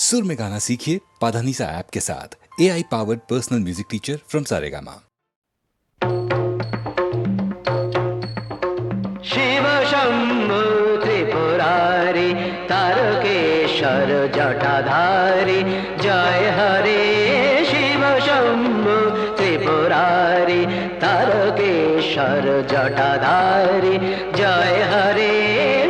सुर में गाना सीखिए पाधानीसा ऐप के साथ। A I powered personal music teacher from Saregama Shiv Shambhu Tripurari, Tarakeshwar Jatadhari, जय हरे शिव शंभु त्रिपुरारी, तारकेश्वर जटाधारी, जय हरे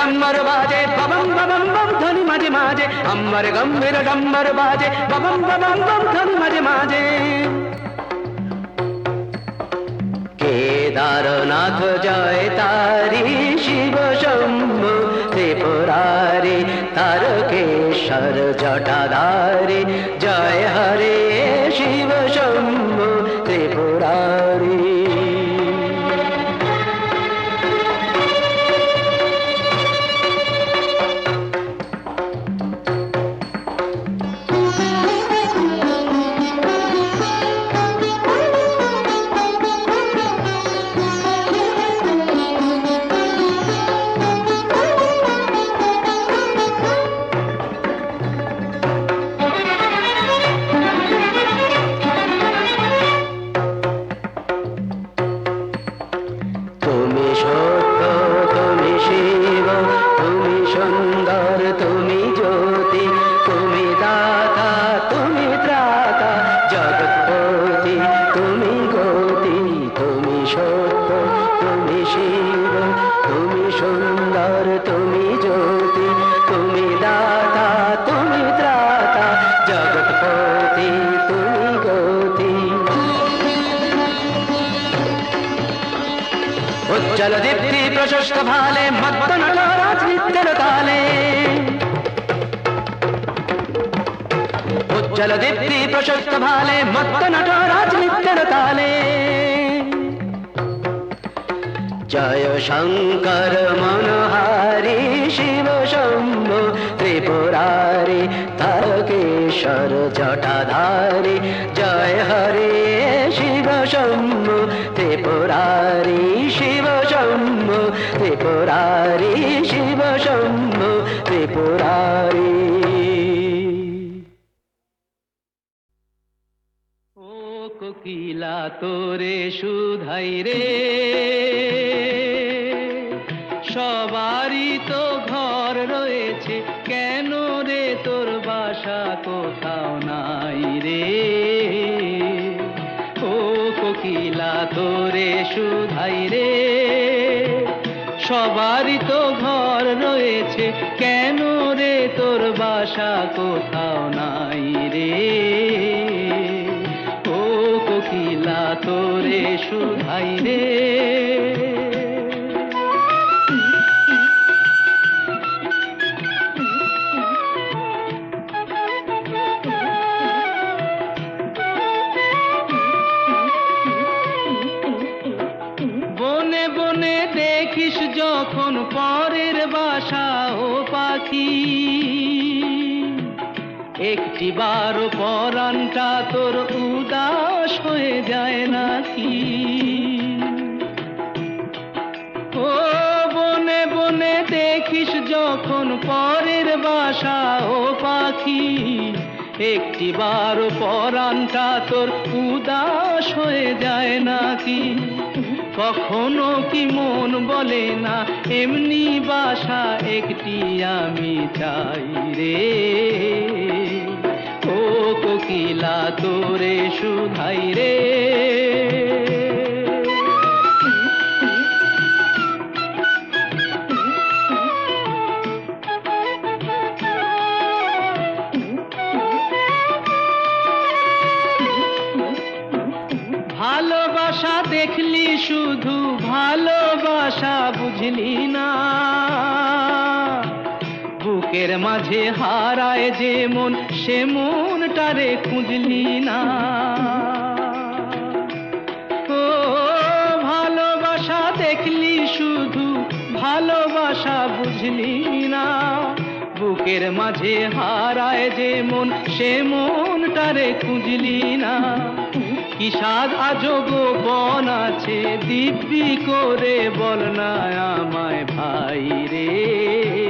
ডম্বর বাজে, বাবম বাবম বম ধনি মাঝে মাঝে। আমার গম্ভীর ডম্বর বাজে, বাবম বাবম বম ধনি মাঝে মাঝে। কেদারনাথ জয় তারি শিব শম্ভু, ত্রিপুরারি তারকেশ্বর জটাধারি। জয় হরে শিব শম্ভু, ত্রিপুরারি তালে জয় শঙ্কর মনোহারি শিব শম্ভু, ত্রিপুরারি তারকেশ্বর জটাধারি। জয় হরে শিব শম্ভু, ত্রিপুরারি শিব শম্ভু, ত্রিপুরারি শিব শম্ভু, ত্রিপুরারি কোকিলা তোরে সুধাই রে। সবারই তো ঘর রয়েছে, কেন রে তোর বাসা কোথাও নাই রে? ও কোকিলা তোরে সুধাই রে। সবারই তো ঘর রয়েছে, কেন রে তোর বাসা কোথাও নাই রে? কোকিলা তোরে সুধাই রে। বনে বনে দেখিস যখন পরের বাসা ও পাখি। একটি বারো পরানটা তোর হয়ে যায় নাকি ও বনে বনে দেখিস যখন পরের বাসা ও পাখি। একটি বারো পরানটা তোর উদাস হয়ে যায় নাকি কখনো কি মন বলে না, এমনি বাসা একটি আমি চাই রে। থাকিলা তোরে শুধাই রে। ভালোবাসা দেখলি শুধু ভালোবাসা বুঝলি না। বুকের মাঝে হারায় যে মন, সে মন মনটারে খুঁজলি না। ও, ভালোবাসা দেখলি শুধু, ভালোবাসা বুঝলি না। বুকের মাঝে হারায় যে মন, সে মনটারে খুঁজলি না। কি সাজ আজব বন আছে, দিব্যি করে বল না আমায় ভাই রে।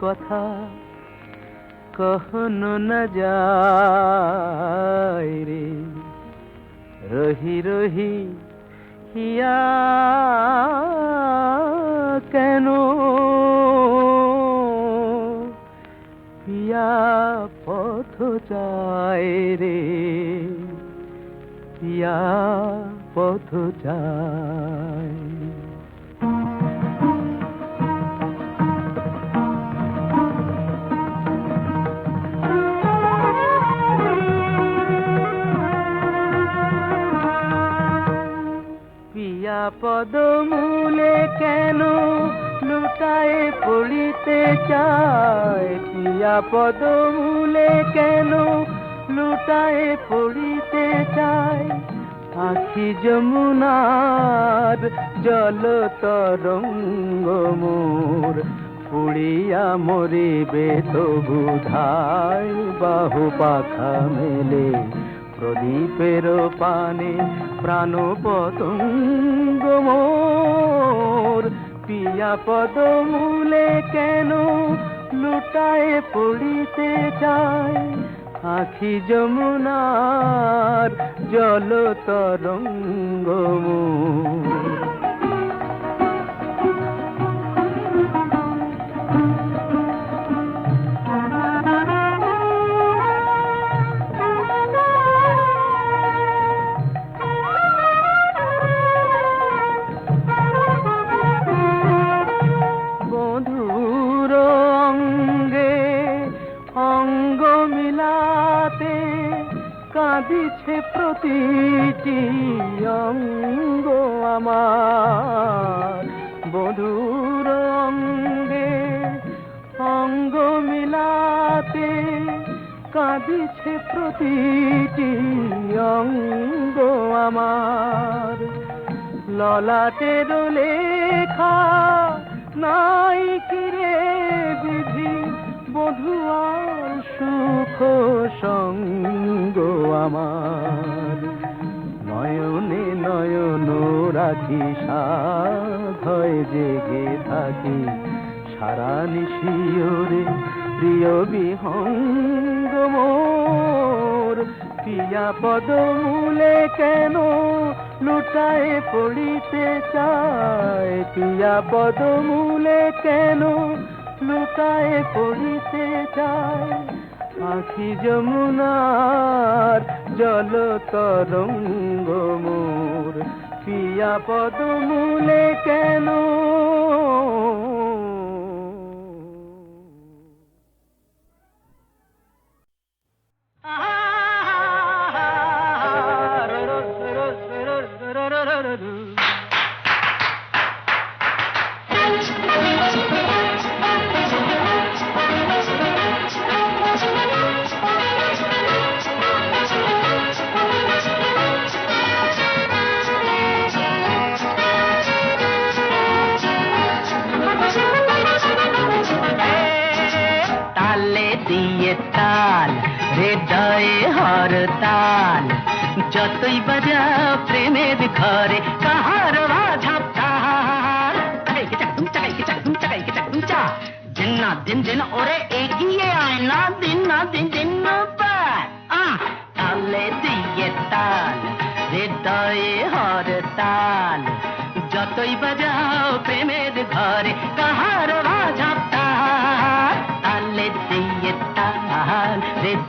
কথা কখনো না যায় রে। রহি রহি, হিয়া কেন? পিয়া পথ চায় রে। পিয়া পথ চায়। পদমূলে কেন লুটায় পড়িতে চায়? পিয়া পদমূলে কেন লুটায় পড়িতে চায়? আখি যমুনার জল তরঙ্গ মোর, পুড়িয়া মরিবে তবু ধাই বাহু পাখা মেলে। প্রদীপের পানে প্রাণ পতঙ্গ মোর। পিয়া পদ মূলে কেন লুটায় পড়িতে চায়? আখি যমুনার জল তরঙ্গ মোর। প্রতিটি অঙ্গ আমার। বধুর অঙ্গে অঙ্গ মিলাতে কাঁদিছে প্রতিটি অঙ্গ আমার। ললাটের লেখা নাই কিরে বিধি? বধুয়ার সুখ সঙ্গ আমার। নয়নে নয়ন রাখি সাধয় জেগে থাকি। সারা নিশিওরে প্রিয় বিহঙ্গ মোর। পিয়া পদমূলে কেন লুটায় পড়িতে চায়? পিয়া পদমূলে কেন লুটায় পড়িতে চায়। আখি যমুনার জল তরঙ্গ মোর। পিয়া পদমূলে কেন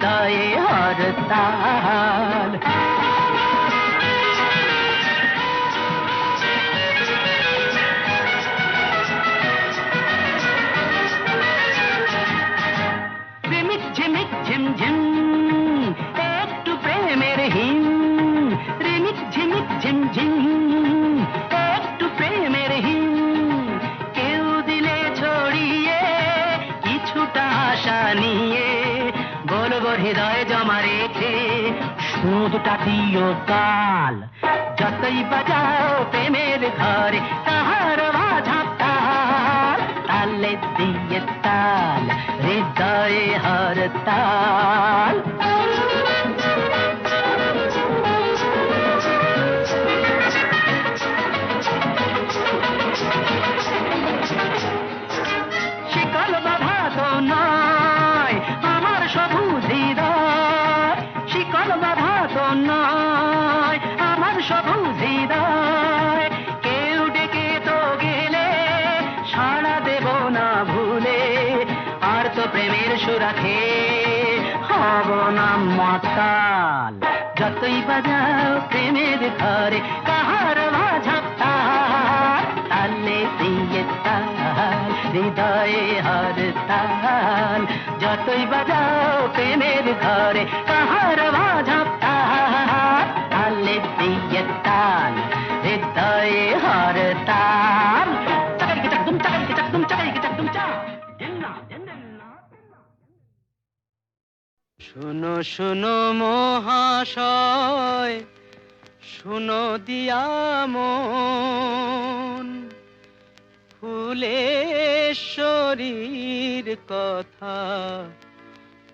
তাল হৃদয়ে সুদটা দিও কাল যতই বাজাও প্রেমের ঘরে তাহার বাঝা তাল তালে দিয়ে তাল হৃদয়ে হর তাল প্রেমের সুরাখে হব না মাতাল যতই বাজাও প্রেমের ঘরে কাহার মাঝাব তাল তালে দিয়ে তাল হৃদয়ে হর তাল যতই বাজাও প্রেমের ঘরে কাহার মাঝাব তাল তালে দিয়ে তাল হৃদয়ে হর তাল শুনো শুনো মহাশয়, শুনো দিয়া মন। ফুলেশ্বরীর কথা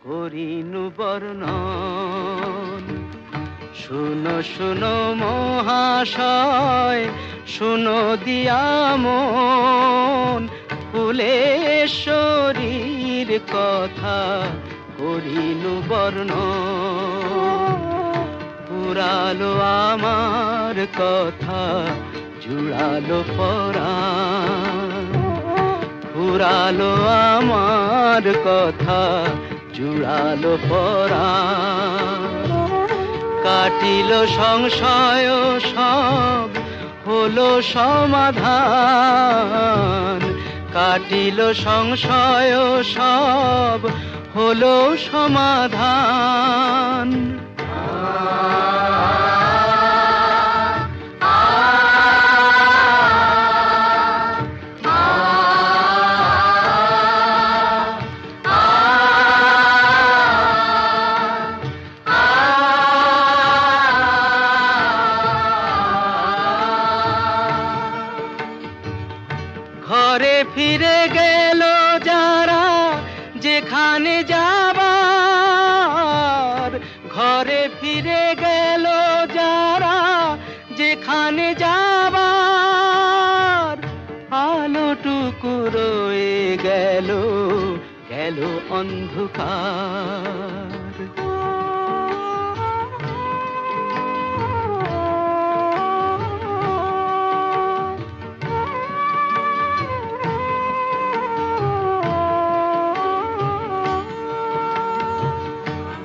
করিনু বর্ণন। শুনো শুনো মহাশয়, শুনো দিয়া মন। ফুলেশ্বরীর কথা করিনু বর্ণ। পুরালো আমার কথা, জুড়ালো পরা ফুরালো আমার কথা, জুড়ালো পরা কাটিল সংশয়, সব হলো সমাধান। কাটিল সংশয়, সব হলো সমাধান।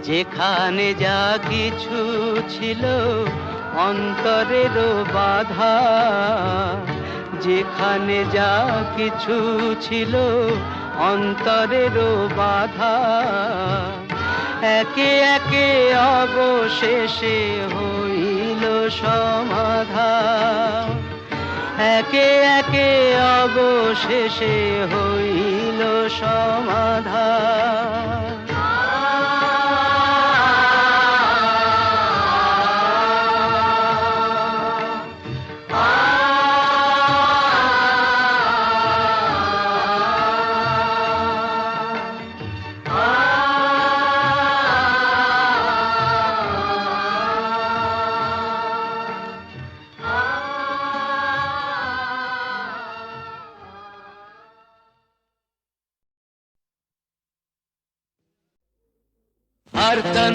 যেখানে যা কিছু ছিল অন্তরের বাধা, যেখানে যা কিছু ছিল অন্তরের বাধা, একে একে অবশেষে হইল সমাধান। একে একে অবশেষে হইল সমাধান। হরতন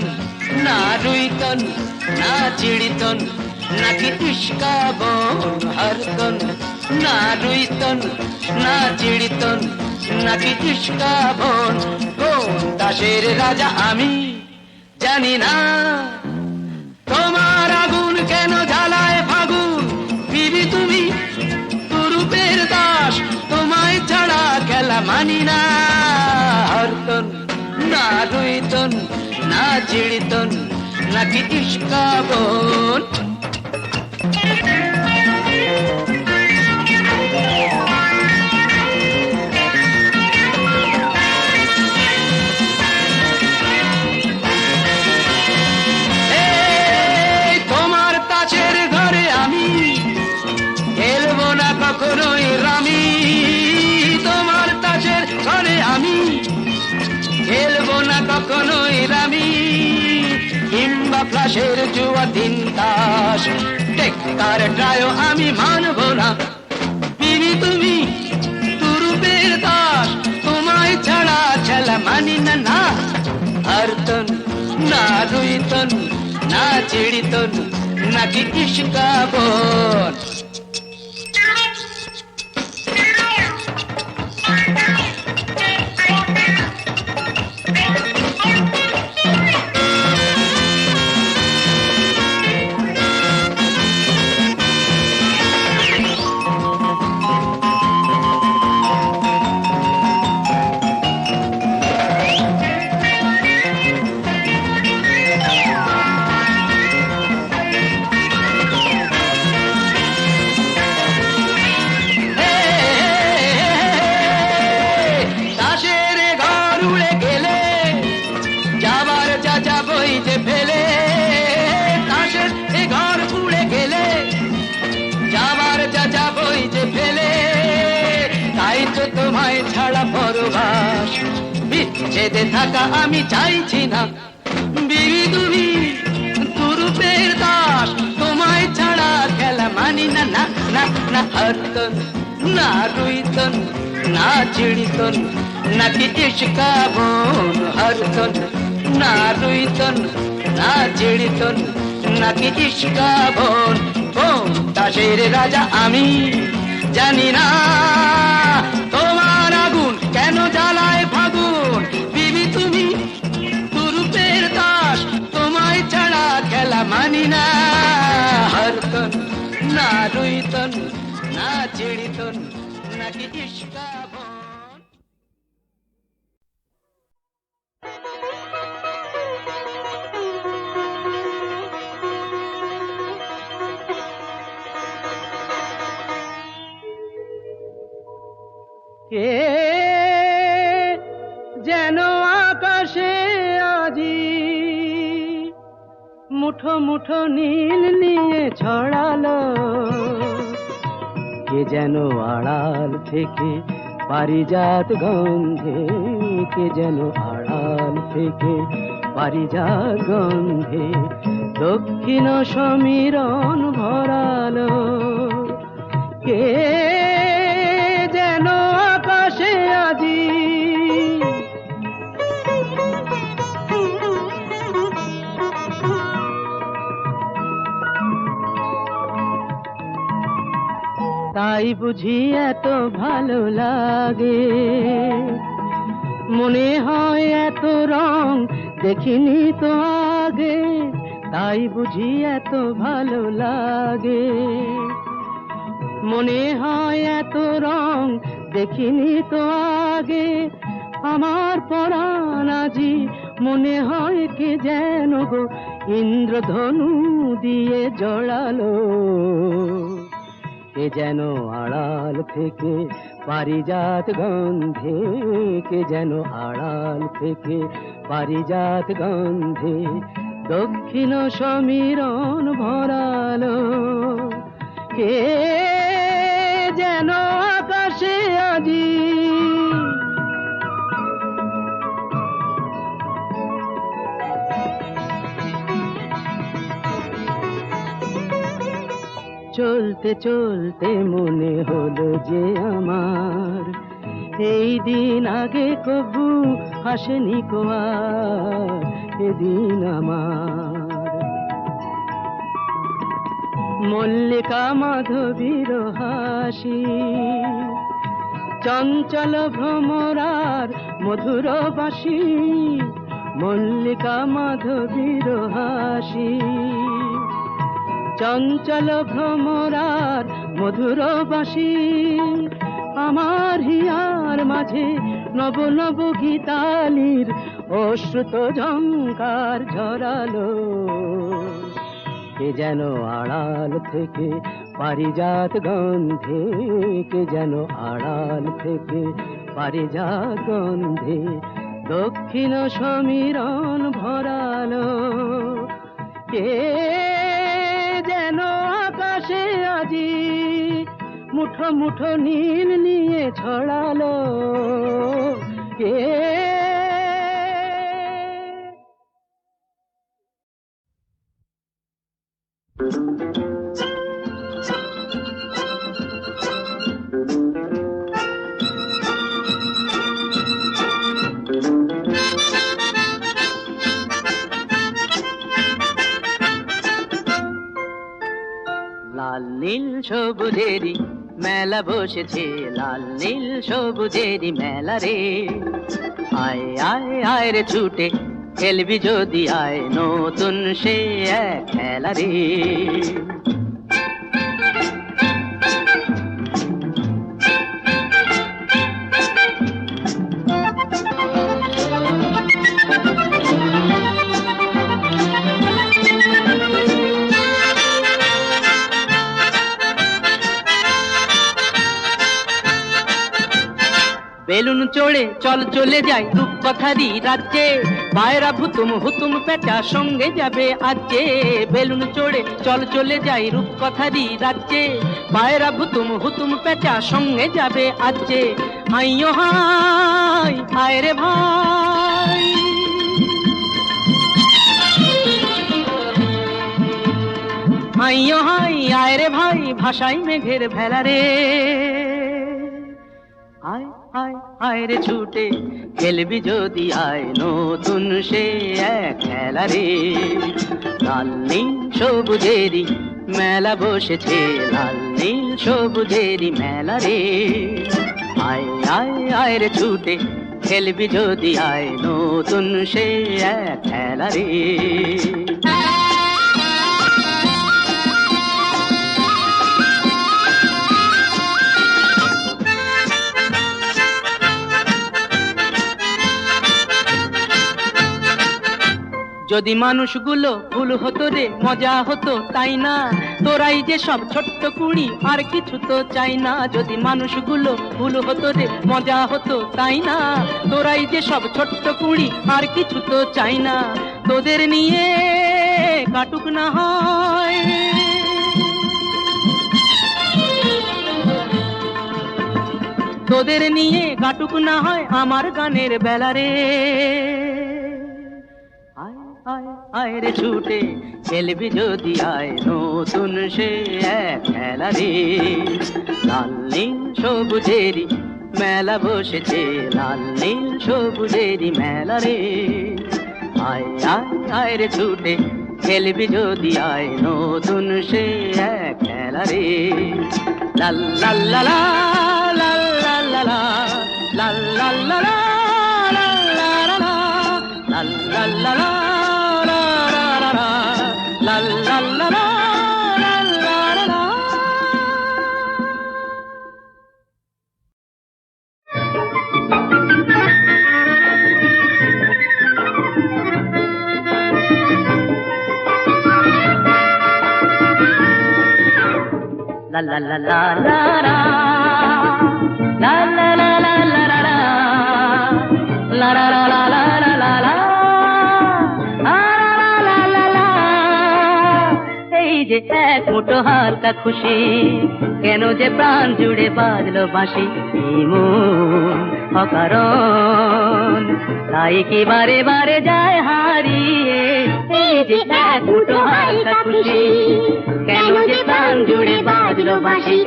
না চিড়িতন নাকি উস্কা বন হরতন, না রুইতন, না চিড়িতন নাকি উস্কা বন। কোন দাসের রাজা, আমি জানি না। তোমার আগুন কেন জ্বালায় ফাগুন? বিবি তুমি তুরুপের দাস, তোমায় ছাড়া খেলা মানি না। না রুইতন না চিড়িতন নাকি ইস্কাবন কিংবা যুবা জুয়া দাস টেক্কার ট্রায় আমি মানব না। তিনি তুমি, তুরুপের দাস। তোমায় ছাড়া ছেলা মানি না না। হরতন, না রুইতন, না চিড়িতন, নাকি ইস্কাবন বিচ্ছেদে থাকা আমি চাইছি না। বিবি তুমি দাস, তোমায় ছাড়া খেলা মানি না না না না না রুইতন, না চিড়িতন, নাকি হরতন, না রুইতন, না চিড়িতন, নাকি ইস্কাবন কোন দাসের রাজা আমি জানি না। রুইতন না চিড়িতন নাকি ইস্কাবন কে মুঠো মুঠো নীল নিয়ে ছড়ালো। কে যেন আড়াল থেকে পারিজাত গন্ধে, কে যেন আড়াল থেকে পারিজাত গন্ধে দক্ষিণ সমীরণ ভরালো। কে তাই বুঝি এত ভালো লাগে। মনে হয় এত রং দেখিনি তো আগে, তাই বুঝি এত ভালো লাগে। মনে হয় এত রং দেখিনি তো আগে, আমার পরাণ আজি মনে হয় কে যেন গো ইন্দ্রধনু দিয়ে জড়ালো। কে যেন আড়াল থেকে, পারিজাত গন্ধে, কে যেন আড়াল থেকে, পারিজাত গন্ধে, দক্ষিণ সমীরণ ভরালো। কে চলতে চলতে মনে হলো যে আমার। এই দিন আগে কবু হাসেনি কো আর, এদিন আমার। মল্লিকা মাধবীর হাসি, চঞ্চল ভ্রমরার মধুর বাসি মল্লিকা মাধবীর হাসি। চঞ্চল ভ্রমরার মধুর বাসি আমার হিয়ার মাঝে নব নব গীতালির অশ্রুত ঝঙ্কার ঝরালো। কে যেন আড়াল থেকে পারিজাত গন্ধে, কে যেন আড়াল থেকে পারিজাত গন্ধে দক্ষিণ সমীরণ ভরালো। কে মুঠো মুঠো নীল নিয়ে ছড়ালো। কে লাল নীল সবুজেরই মেলা বসেছে, লাল, নীল, সবুজেরই মেলা রে। আয় আয় আয় রে ছুটে, খেলবি যদি আয়, নতুন সে এক খেলা রে। বেলুন চড়ে, চল চলে যাই রূপকথারি রাজ্যে। পায়রা ভুতুম হুতুম পেটা সঙ্গে যাবে আজকে। বেলুন চড়ে, চল চলে যাই রূপ কথা রূপকথারি রাজ্যে। পায়রা ভুতুম হুতুম পেটা সঙ্গে যাবে আজকে। হাইও হাই, হায় রে ভাই। হাইও হাই আয় রে ভাই ভাষাই মেঘের ভেলা রে। আয় আয় আয় রে ছুটে। খেলবি যদি আয়, নতুন সে এক খেলা রে। লাল, নীল সবুজেরই মেলা বসেছে। লাল, নীল সবুজেরই মেলা রে। আয় আয় আয় রে ছুটে। খেলবি যদি আয়, নতুন সে এক খেলা রে। যদি মানুষগুলো ভুল হতো রে, মজা হতো, তাই না? তোরাই যে সব ছোট্ট কুড়ি, আর কিছু তো চাই না। যদি মানুষগুলো ভুল হতো রে, মজা হতো, তাই না? তোরাই যে সব ছোট্ট কুড়ি, আর কিছু তো চাই না। তোদের নিয়ে কাটুক না হয়। তোদের নিয়ে কাটুক না হয় আমার গানের বেলা রে। আয় আয় রে ছুটে খেলবি যদি আয় নতুন সে এক খেলা রে লাল নীল সবুজেরই মেলা বসেছে লাল নীল সবুজেরই মেলা রে আয় আয় আয় রে ছুটে খেলবি যদি আয় নতুন সে এক খেলা রে লাল লাল লাল লাল লাল লাল লাল লা লা লা লাল লাল ছোটো হালকা খুশি কেন যে প্রাণ জুড়ে বাজলো বাঁশি অকার তাই কি বারে বারে যায় হারিয়ে যে এক মুঠো হালকা খুশি কেন যে প্রাণ জুড়ে বাজলো বাসি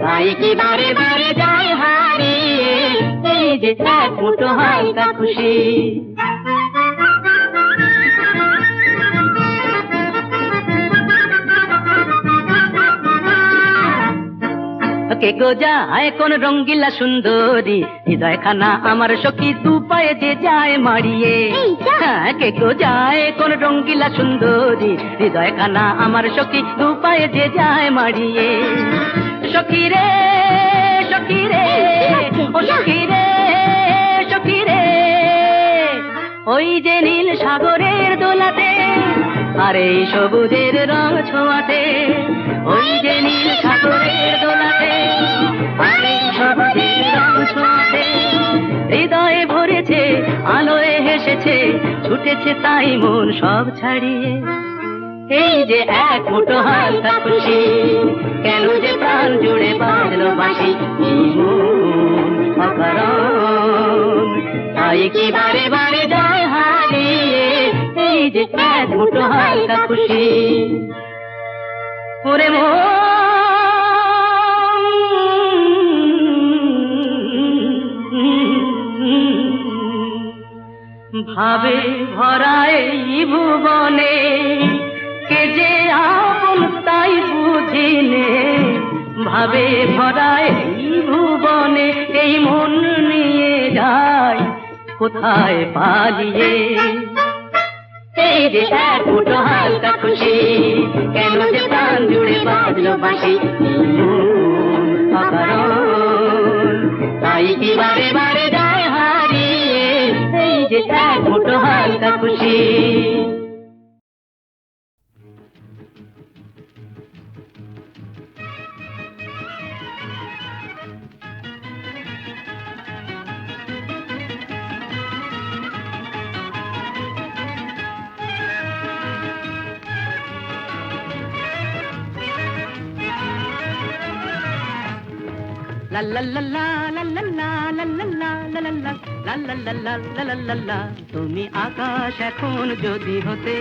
তাই কি বারে বারে যায় হারিয়ে, এই যে এক হালকা খুশি কে গো যায় কোন রঙ্গিলা সুন্দরী। হৃদয় খানা আমার সখী দু পায়ে যে যায় মারিয়ে কে গো যায় কোন রঙ্গিলা সুন্দরী। হৃদয় খানা আমার সখী দু পায়ে যে যায় মারিয়ে সখী রে সখী রে ও সখী রে সখী রে। ওই যে নীল সাগরের দোলাতে আর এই সবুজের রং ছোঁয়াতে হৃদয়ে ভরেছে, আলোয় হেসেছে, ছুটেছে তাই মন সব ছাড়িয়ে। এই যে এক মুঠো হালকা খুশি, কেন যে প্রাণ জুড়ে বাঁধলো বাসি তাই কি বারে বারে যায় হারিয়ে, এই যে এক মুঠো হালকা খুশি। ওরে ভাবে ভরায় এই ভুবনে, কে যে আপন তাই বুঝিনে, ভাবে ভরায় এই ভুবনে, এই মন নিয়ে যায়, কোথায় পালিয়ে এই যে এক মুঠো হালকা খুশি, কেন যে প্রাণ জুড়ে বাজলো বাসি তাই কি বারে বারে যায় হারিয়ে, এই যে মুঠো হালকা খুশি? তুমি আকাশ এখন যদি হতে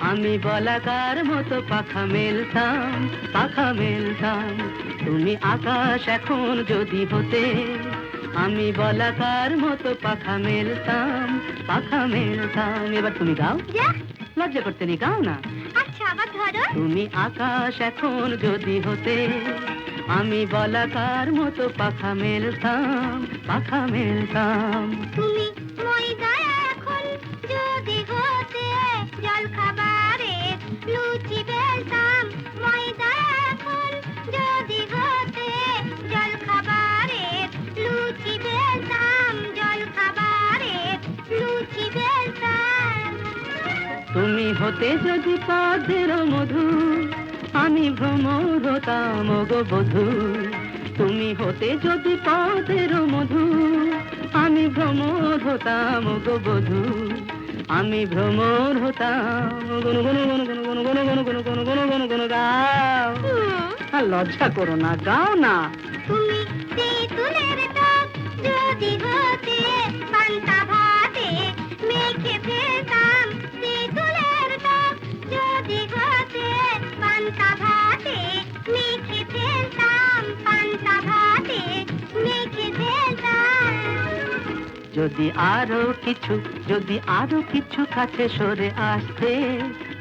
আমি বলাকার মতো পাখা মেলতাম পাখা মেলতাম তুমি আকাশ এখন যদি হতে আমি বলাকার মতো পাখা মেলতাম পাখা মেলতাম এবার তুমি গাও লজ্জা করতে নি গাও না আচ্ছা আবার ধরো তুমি আকাশ এখন যদি হতে আমি বলাকার মতো পাখা মেলতাম পাখা মেলতাম। তুমি ময়দা এখন যদি হতে জল খাবারে লুচি বেলতাম ময়দা এখন যদি হতে জল খাবারে লুচি বেলতাম জল খাবারে লুচি বেলতাম। তুমি হতে যদি পদের মধু আমি ভ্রমর হতাম গো বধু তুমি হতে যদি পদের মধু আমি ভ্রমর হতাম গো বধু আমি ভ্রমর হতাম গুন গুন গুন গুন গুন গুন গুন গুন গুন গুন গুন গুন গাও আর লজ্জা করো না গাও না তুমি যদি হতে যদি আরও কিছু যদি আরও কিছু কাছে সরে আসতে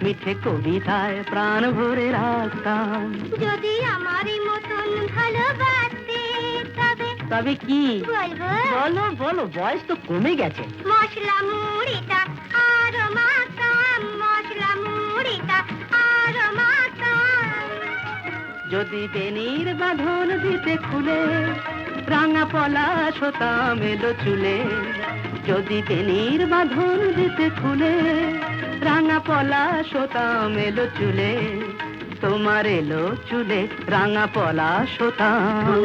মিঠে কবিতায় প্রাণ ভরে রাখতাম। যদি আমারই মতন ভালোবাসতে তবে তবে কি? বলো বলো বয়স তো কমে গেছে। মশলা মুড়িটা আর মাখাম মশলা মুড়িটা আর মাখাম। যদি বেনির বাঁধন দিতে খুলে রাঙা পলাশ হতাম এলো চুলে, যদি বেনির বাঁধন দিতে খুলে রাঙা পলাশ হতাম এলো চুলে, তোমার এলো চুলে রাঙা পলাশ হতাম